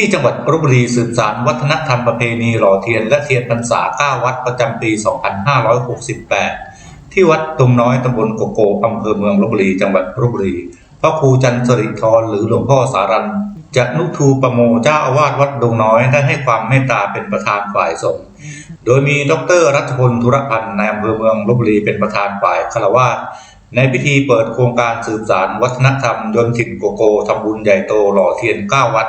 ที่จังหวัดลบบุรีสืบสานวัฒนธรรมประเพณีหล่อเทียนและเทียนพรรษา 9 วัดประจำปี 2568 ที่วัดตรงน้อยตำบลโกโกอำเภอเมืองลบบุรีจังหวัดลบบุรีพระครูจันทร์สริธรหรือหลวงพ่อสารันจะนุทูปโมเจ้าอาวาสวัดดงน้อยได้ให้ความเมตตาเป็นประธานฝ่ายสงฆ์โดยมีดรรัชพลธุรพันธ์ในอำเภอเมืองลบบุรีเป็นประธานฝ่ายคารวาสในพิธีเปิดโครงการสืบสานวัฒนธรรมยนต์ถิ่นโกโก้ทำบุญใหญ่โตหล่อเทียน 9 วัด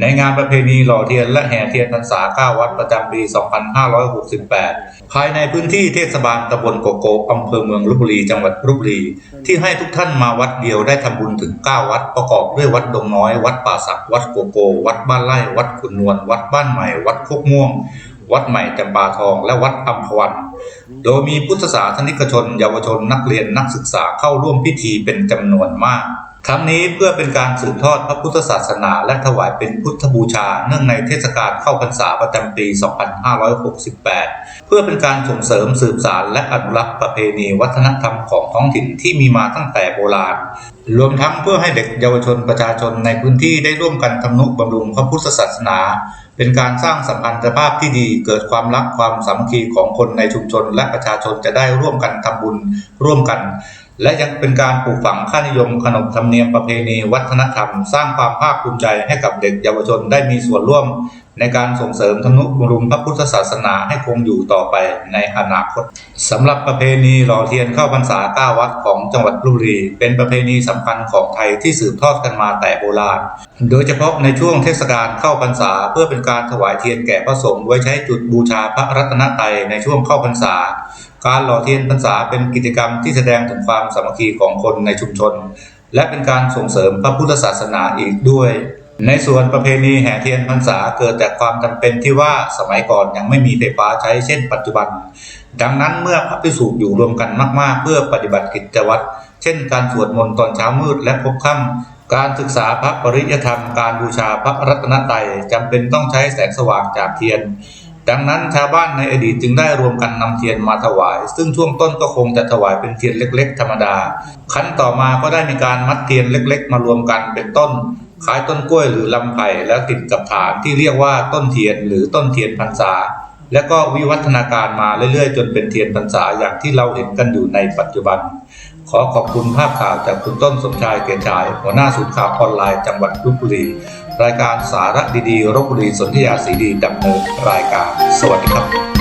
ในงานประเพณีหล่อเทียนและแห่เทียนพรรษา9วัดประจำปี 2568 ภายในพื้นที่เทศบาลตำบลโกโกอำเภอเมืองลบบุรี จังหวัดลบบุรี ที่ให้ทุกท่านมาวัดเดียวได้ทำบุญถึง 9 วัดประกอบด้วยวัดดงน้อย วัดป่าสัก วัดโกโก วัดบ้านไร่ วัดขุนนวล วัดบ้านใหม่ วัดโคกม่วง วัดใหม่จำปาทอง และวัดอัมพวัน โดยมีพุทธศาสนิกชน เยาวชนนักเรียนนักศึกษาเข้าร่วมพิธีเป็นจำนวนมาก ทั้งนี้เพื่อเป็นการสืบทอดพระพุทธศาสนา และถวายเป็นพุทธบูชา เนื่องในเทศกาลเข้าพรรษาประจำปี 2568 เพื่อเป็นการส่งเสริมสืบสารและอนุรักษ์ประเพณีวัฒนธรรมของท้องถิ่นที่มีมาตั้งแต่โบราณ รวมทั้งเพื่อให้เด็กเยาวชนประชาชนในพื้นที่ได้ร่วมกันทำนุบำรุงพระพุทธศาสนา เป็นการสร้างสัมพันธภาพที่ดี เกิดความรักความสามัคคีของคนในชุมชน และประชาชนจะได้ร่วมกันทำบุญร่วมกัน และยังเป็นการปลูกฝังค่านิยมขนบธรรมเนียมประเพณีวัฒนธรรม สร้างความภาคภูมิใจให้กับเด็กเยาวชนได้มีส่วนร่วม ในการส่งเสริมธนุบำรุงพระพุทธศาสนาให้คงอยู่ต่อไปในอนาคตสำหรับประเพณีหล่อเทียนเข้าพรรษาเก้าวัดของจังหวัดลบบุรี เป็นประเพณีสำคัญของไทยที่สืบทอดกันมาแต่โบราณ โดยเฉพาะในช่วงเทศกาลเข้าพรรษา เพื่อเป็นการถวายเทียนแก่พระสงฆ์ไว้ใช้จุดบูชาพระรัตนตรัยในช่วงเข้าพรรษา การหล่อเทียนพรรษาเป็นกิจกรรมที่แสดงถึงความสามัคคีของคนในชุมชน และเป็นการส่งเสริมพระพุทธศาสนาอีกด้วยในส่วนประเพณีแห่เทียนพรรษาเกิดจากความจำเป็นที่ว่าสมัยก่อนยังไม่มีไฟฟ้าใช้เช่นปัจจุบัน ดังนั้นเมื่อพระภิกษุอยู่รวมกันมาก ๆ เพื่อปฏิบัติกิจวัตร เช่นการสวดมนต์ตอนเช้ามืดและพบค่ำการศึกษาพระปริยธรรม การบูชาพระรัตนตรัยจำเป็นต้องใช้แสงสว่างจากเทียน ดังนั้นชาวบ้านในอดีตจึงได้รวมกันนำเทียนมาถวาย ซึ่งช่วงต้นก็คงจะถวายเป็นเทียนเล็ก ๆ ธรรมดา ขั้นต่อมาก็ได้มีการมัดเทียนเล็ก ๆ มารวมกันเป็นต้นคล้ายต้นกล้วยหรือลำไผ่แล้วติดกับฐานที่เรียกว่าต้นเทียนหรือต้นเทียนพรรษา และก็วิวัฒนาการมาเรื่อยๆ จนเป็นเทียนพรรษาอย่างที่เราเห็นกันอยู่ในปัจจุบัน ขอขอบคุณภาพข่าวจากคุณต้นสมชายเกียรติชาย หัวหน้าศูนย์ข่าวออนไลน์จังหวัดลบบุรี รายการสาระดีๆรบบุรีสนธยาสีดีดำเนินรายการ สวัสดีครับ